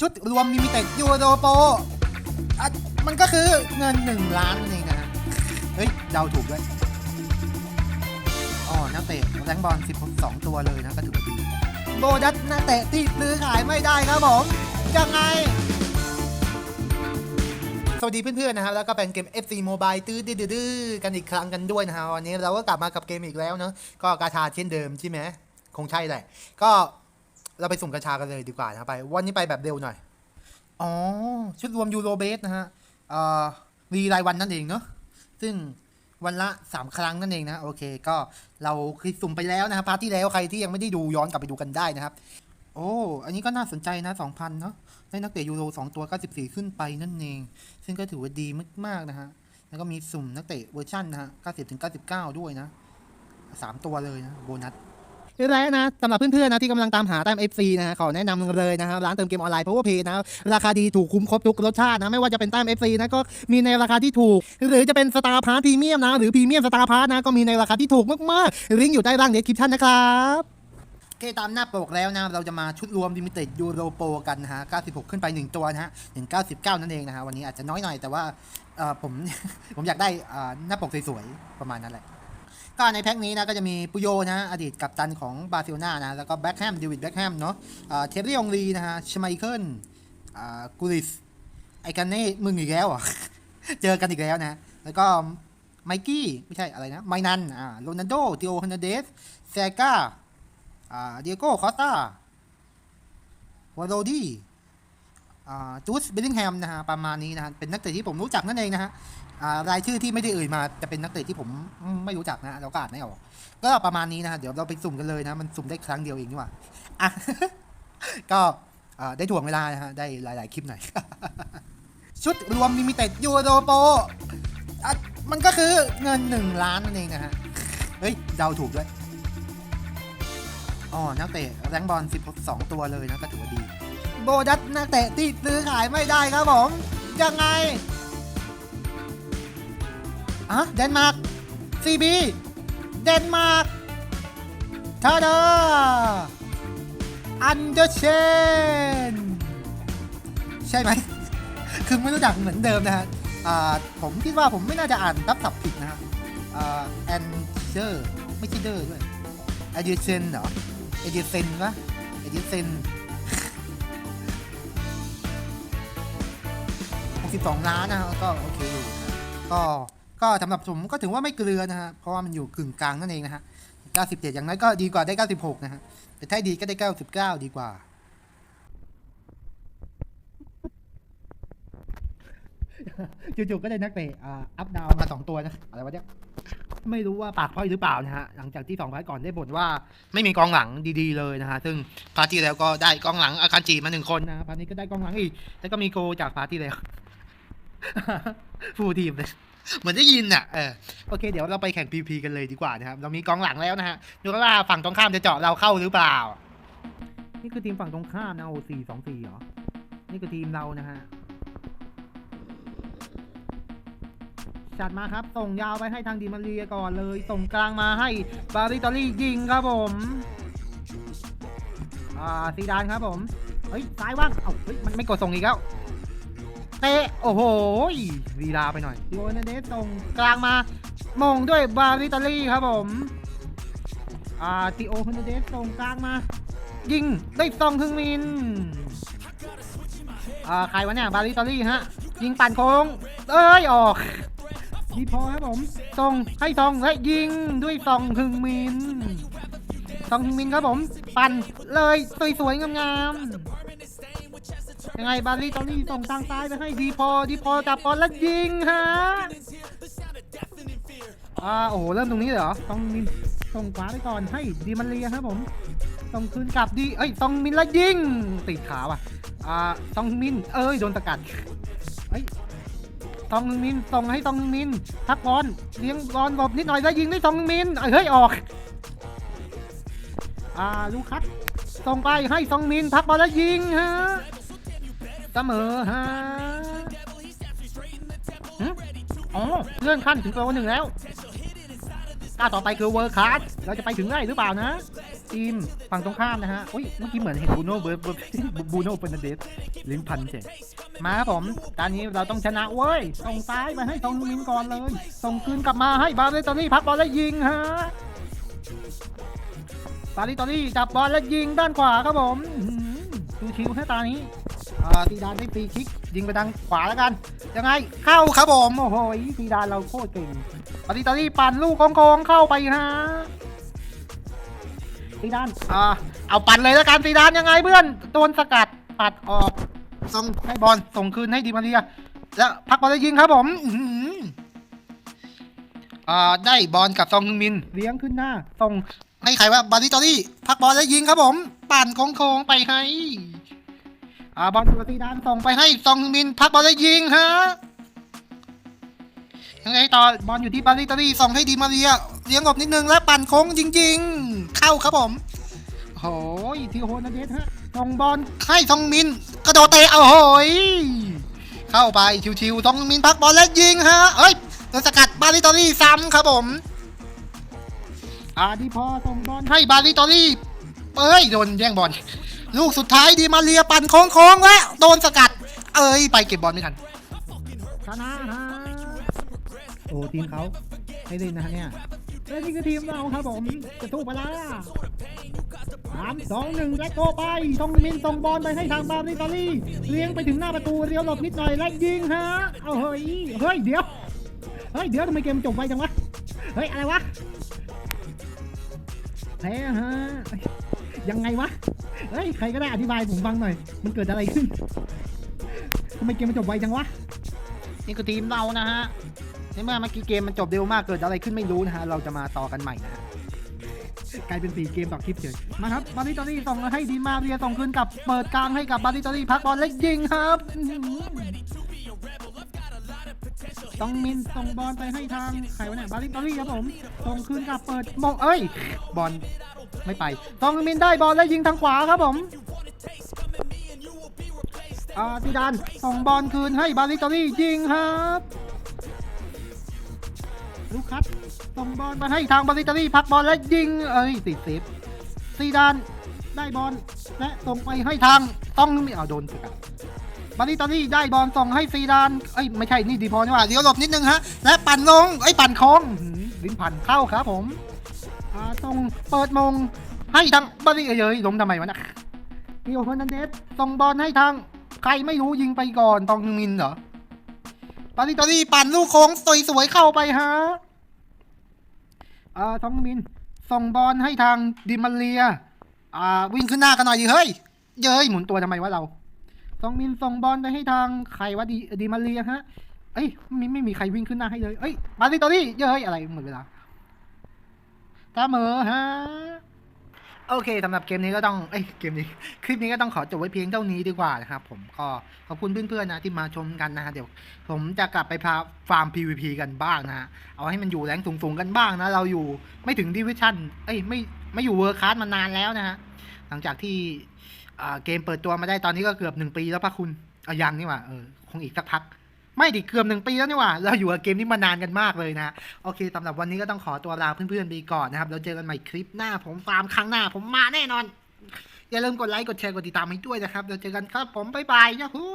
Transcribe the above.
ชุดรวมลิมิเต็ดยูโรโปมันก็คือเงิน 1 ล้านนั่นเองนะฮะเฮ้ยเดาถูกด้วยอ๋อนักเตะแรงบอล12 ตัวเลยนะก็ถือว่าดีโบนัสนักเตะที่ซื้อขายไม่ได้ครับผมยังไงสวัสดีเพื่อนๆนะครับแล้วก็เป็นเกม FC Mobile ตื้อดื้อๆกันอีกครั้งกันด้วยนะฮะวันนี้เราก็กลับมากับเกมอีกแล้วเนาะก็กาชาเช่นเดิมใช่ไหมคงใช่แหละก็ เราไปสุ่มกาชากันเลยดีกว่านะครับไป วันนี้ไปแบบเร็วหน่อย อ๋อ ชุดรวมยูโรเบสนะฮะเอ่อมีรายวันนั่นเองเนาะซึ่งวันละ 3 ครั้งนั่นเองนะ โอเค ก็เราเคยสุ่มไปแล้วนะครับพาร์ทที่แล้วใครที่ยังไม่ได้ดูย้อนกลับไปดูกันได้นะครับ โอ้ อันนี้ก็น่าสนใจนะ 2,000 เนาะได้นักเตะยูโร 2 ตัว 94 ขึ้นไปนั่นเอง ซึ่งก็ถือว่าดีมาก ๆ นะฮะ แล้วก็มีสุ่มนักเตะเวอร์ชันนะฮะ 90 ถึง 99 ด้วยนะ 3 ตัวเลยนะ โบนัส และนะสำหรับเพื่อนๆนะที่กำลังตามหาแต้ม FC นะฮะขอแนะนำเลยนะครับร้านเติมเกมออนไลน์ Power Pay นะราคาดีถูกคุ้มครบทุกรสชาตินะไม่ว่าจะเป็นแต้ม FC นะก็มีในราคาที่ถูก หรือจะเป็นสตาร์พาร์ทพรีเมียมนะหรือพรีเมียมสตาร์พาร์ทนะก็มีในราคาที่ถูกมากๆลิงก์อยู่ใต้ล่างเดสคริปชั่นนะครับโอเคตามหน้าปกแล้วนะ เราจะมาชุดรวมลิมิเต็ดยูโรโปกันนะฮะ 96 ขึ้นไป 1 ตัวนะฮะถึง99 นั่นเองนะฮะ วันนี้อาจจะน้อยหน่อยแต่ว่าเอ่อผม ผมอยากได้อ่าหน้าปกสวยๆ ประมาณนั้นแหละ ก็ในแพ็คนี้นะก็จะมีปุโยนะอดีตกัปตันของบาร์เซโลนานะแล้วก็แบ็คแฮมเดวิดแบ็คแฮมเนาะอ่าเทปรี่องลีนะฮะชไมเคิลกูริสไอกันเน่มึงอีกแล้วเหรอเจอกันอีกแล้วนะแล้วก็ไมกี้ไม่ใช่อะไรนะไมนันอ่าโรนัลโดติโอฮันเดสเซกาอ่าเดียโก้คอสตาวาโรดี้อ่าจูสเบลลิงแฮมนะฮะประมาณนี้นะฮะเป็นนักเตะที่ผมรู้จักนั่นเองนะฮะ รายชื่อที่ไม่ได้เอ่ยมาจะเป็นนักเตะที่ผมไม่รู้จักนะเราก็อ่านไม่ออกก็ประมาณนี้นะเดี๋ยวเราไปสุ่มกันเลยนะ มันสุ่มได้ครั้งเดียวเองนี่หว่าอะก็ได้ถ่วงเวลานะฮะได้หลาย ๆ คลิปหน่อย ชุดรวมลิมิเต็ดยูโรโปมันก็คือเงิน 1 ล้านนั่นเองนะฮะ เฮ้ยเดาถูกด้วยอ๋อนักเตะแรงบอล 12 ตัวเลยนะก็ถือว่าดี โบนัสนักเตะที่ซื้อขายไม่ได้ครับผม ยังไง อะเดนมาร์กซีบีเดนมาร์กทาดาอันเดอร์เชนใช่ไหม คือไม่รู้จักเหมือนเดิมนะฮะผมคิดว่าผมไม่น่าจะอ่านทับศัพท์ผิดนะฮะแอนเดอร์ไม่ใช่เดอร์ด้วยเอเดเซนเหรอเอเดเซนปะเอเดเซน62ล้านนะก็โอเคอยู่ก็ ก็สำหรับผมก็ถือว่าไม่เกลือนะฮะเพราะว่ามันอยู่กึ่งกลางนั่นเองนะฮะ97 อย่างน้อยก็ดีกว่าได้ 96 นะฮะแต่ถ้าดีก็ได้ 99 ดีกว่า จู่ๆก็ได้นักเตะอ่าอัพดาวมา 2 ตัวนะอะไรวะเนี่ยไม่รู้ว่าปากพ่อยหรือเปล่านะฮะ หลังจากที่สองพาร์ทก่อนได้บ่นว่าไม่มีกองหลังดีๆเลยนะฮะ ซึ่งพาร์ทที่แล้วก็ได้กองหลังอาคารจีมาหนึ่งคนนะฮะพาร์ทนี้ก็ได้กองหลังอีก แล้วก็มีโกจากพาร์ทที่แล้วฟูลทีมเลย เหมือนได้ยินอะเออโอเค เดี๋ยวเราไปแข่ง PVP กันเลยดีกว่านะครับ เรามีกองหลังแล้วนะฮะดูว่าฝั่งตรงข้ามจะเจาะเราเข้าหรือเปล่า นี่คือทีมฝั่งตรงข้ามนะโอสี่สองสี่เหรอ นี่คือทีมเรานะฮะจัดมาครับ ส่งยาวไปให้ทางดีมาเรียก่อนเลย ส่งกลางมาให้บาริตอรี่ยิงครับผม อ่าซีดานครับผม เฮ้ยซ้ายว่าง เอ้าเฮ้ยมันไม่กดส่งอีกแล้ว เตะโอ้โหลีลาไปหน่อยโอเนเดสส่งกลางมามงด้วยบาริตอรี่ครับผมอ่าติโอเนเดสส่งกลางมา ยิงได้ซองทึงมินอ่าใครวะเนี่ยบาริตอรี่ฮะ ยิงปั่นโค้ง เอ้ยออกดีพอครับผมส่งให้ซองและยิงด้วยซองฮึงมินซองฮึงมินครับผม ปั่นเลยสวยๆงามๆ ยังไงบาลีตอรี่ส่งทางซ้ายไปให้ดีพอดีพอจับบอลแล้วยิงฮะอ่าโอ้โหเริ่มตรงนี้เลยเหรอซองมินส่งขวาไปก่อนให้ดีมันเลียครับผมส่งคืนกลับดีเอ้ยซองมินแล้วยิงติดขาว่ะอ่าซองมินเอ้ยโดนตะกัดเอ้ยตองมินส่งให้ตองมินพักบอลเลี้ยงบอลหลบนิดหน่อยแล้วยิงด้วยตองมินเฮ้ยออกอ่าลูคัสส่งไปให้ตองมินพักบอลแล้วยิงฮะ เสมอฮะอ๋อเลื่อนขั้นถึงตัวหนึ่งแล้วก้าต่อไปคือเวอร์คัสเราจะไปถึงได้หรือเปล่านะทีมฝั่งตรงข้ามนะฮะอุ้ยเมื่อกี้เหมือนเห็นบูโน่เบิร์ดบูโน่เฟร์นันเดสลิ้นพันเจ๋งมาครับผมตอนนี้เราต้องชนะเว้ยส่งซ้ายมาให้ตรงมินก่อนเลย ส่งคืนกลับมาให้บาเลตอรี่พักบอลแล้วยิงฮะบาเลตอรี่จับบอลแล้วยิงด้านขวาครับผม ชิวๆแค่ตานี้อ่าตีดานได้ฟรีคิกยิงไปทางขวาแล้วกัน ยังไงเข้าครับผมโอ้โหตีดานเราโคตรเก่งบาเลตอรี่ปั่นลูกโค้งเข้าไปฮะซีดานอ่าเอาปัดเลยแล้วกันซีดานยังไงเพื่อนโดนสกัดปัดออกส่งให้บอลส่งคืนให้ดิมาเรียแล้วพักบอลแล้วยิงครับผมอ่าได้บอลกับซองฮึงมินเลี้ยงขึ้นหน้าส่งให้ใครว่าบาริตอรี่พักบอลแล้วยิงครับผม ปั่นโค้งๆไปให้ อ่าบอลกับซีดานส่งไปให้ซองมินพักบอลแล้วยิงฮะยังไงต่อบอลอยู่ที่บาริตอรี่ส่งให้ดีมาเรียเลี้ยงหลบนิดนึงแล้วปั่นโค้งจริง ๆ เข้าครับผมโอ้ยทีโฮนาเดสฮะส่งบอลให้ซองมินกระโดดเตะเอาโหยเข้าไปชิวๆซองมินพักบอลแล้วยิงฮะเอ้ยโดนสกัดบาริตอรี่ซ้ำครับผมอาดีพอส่งบอลให้บาริตอรี่เอ้ยโดนแย่งบอล ลูกสุดท้ายดีมาเรียปั่นโค้งๆแล้วโดนสกัด เอ้ยไปเก็บบอลไม่ทันชนะฮะโอ้ทีมเขาให้เล่นนะฮะเนี่ยและนี่คือทีมเราครับผมจะสู้ไปแล้วสามสองหนึ่งและโกไปทองมินส่งบอลไปให้ทางบาริตาลีเลี้ยงไปถึงหน้าประตูเรียวหลบนิดหน่อยและยิงฮะเอาเฮ้ยเฮ้ยเดี๋ยวเฮ้ยเดี๋ยวทำไมเกมจบไปจังวะเฮ้ยอะไรวะแพ้ฮะยังไงวะ เฮ้ย ใครก็ได้อธิบายผมฟังหน่อย มันเกิดอะไรขึ้นทำไมเกมมันจบไวจังวะ นี่คือทีมเรานะฮะ ในเมื่อเมื่อกี้เกมมันจบเร็วมากเกิดอะไรขึ้นไม่รู้นะฮะ เราจะมาต่อกันใหม่นะฮะกลายเป็นสี่เกมต่อคลิปเฉย มาครับบาริตอรี่ส่งให้ดีมาเรียส่งคืนกลับเปิดกลางให้กับบาริตอรี่พักบอลและยิงครับอื้อหือ ต้องมินส่งบอลไปให้ทางใครวะเนี่ยบาริตอรี่ครับผมส่งคืนกลับเปิดมองเอ้ย บอลไม่ไปต้องมินได้บอลและยิงทางขวาครับผมอาติดานส่งบอลคืนให้บาริตอรี่ยิงครับลูกคัดส่งบอลมาให้ทางบาริตอรี่พักบอลและยิงเอ้ยติดเซฟซีดานได้บอลและส่งไปให้ทางต้องมีเอาโดนสกัด บาริตอรี่ได้บอลส่งให้ซีดานเอ้ยไม่ใช่นี่ดีพอนี่หว่าเดี๋ยวหลบนิดนึงฮะและปั่นลงไอ้ยปั่นโค้งลิ้นพันเข้าครับผมส่งเปิดมงให้ทางบาริเอ้ยล้มทำไมวะนะดิโอเฟอร์นันเดสส่งบอลให้ทางใครไม่รู้ยิงไปก่อนตองมินเหรอปาริตอรี่ปั่นลูกโค้งสวยๆเข้าไปฮะอ่าทองมินส่งบอลให้ทางดิมาเรีย อ่าวิ่งขึ้นหน้ากันหน่อยดิเฮ้ย เย้ยหมุนตัวทำไมวะเรา ทองมินส่งบอลไปให้ทางใครวะดิดิมาเรียฮะ เอ้ยไม่ไม่มีใครวิ่งขึ้นหน้าให้เลย เอ้ยปาริตอรี่เย้ยอะไรหมดเวลาตาเหมอฮะโอเคสำหรับเกมนี้ก็ต้องเอ้ยเกมนี้ คลิปนี้ก็ต้องขอจบไว้เพียงเท่านี้ดีกว่านะครับผมก็ขอบคุณเพื่อนๆนะที่มาชมกันนะฮะเดี๋ยว ผมจะกลับไปพาฟาร์ม PVP กันบ้างนะฮะเอาให้มันอยู่แรงสูงๆกันบ้างนะ เราอยู่ไม่ถึงดิวิชั่นเอ้ยไม่ไม่อยู่เวอร์คัสมานานแล้วนะฮะหลังจากที่ เกมเปิดตัวมาได้ตอนนี้ก็เกือบหนึ่งปีแล้วพะคุณเอายังนี่หว่าเออคงอีกสักพัก ไม่ดิเกือบหนึ่งปีแล้วนี่หว่าเราอยู่กับเกมนี้มานานกันมากเลยนะโอเคสำหรับวันนี้ก็ต้องขอตัวลาเพื่อนๆไปก่อนนะครับแล้วเจอกันใหม่คลิปหน้าผมฟาร์มครั้งหน้า ผมมาแน่นอน อย่าลืมกดไลค์กดแชร์กดติดตามให้ด้วยนะครับเราเจอกันครับผมบ๊ายบายยาฮู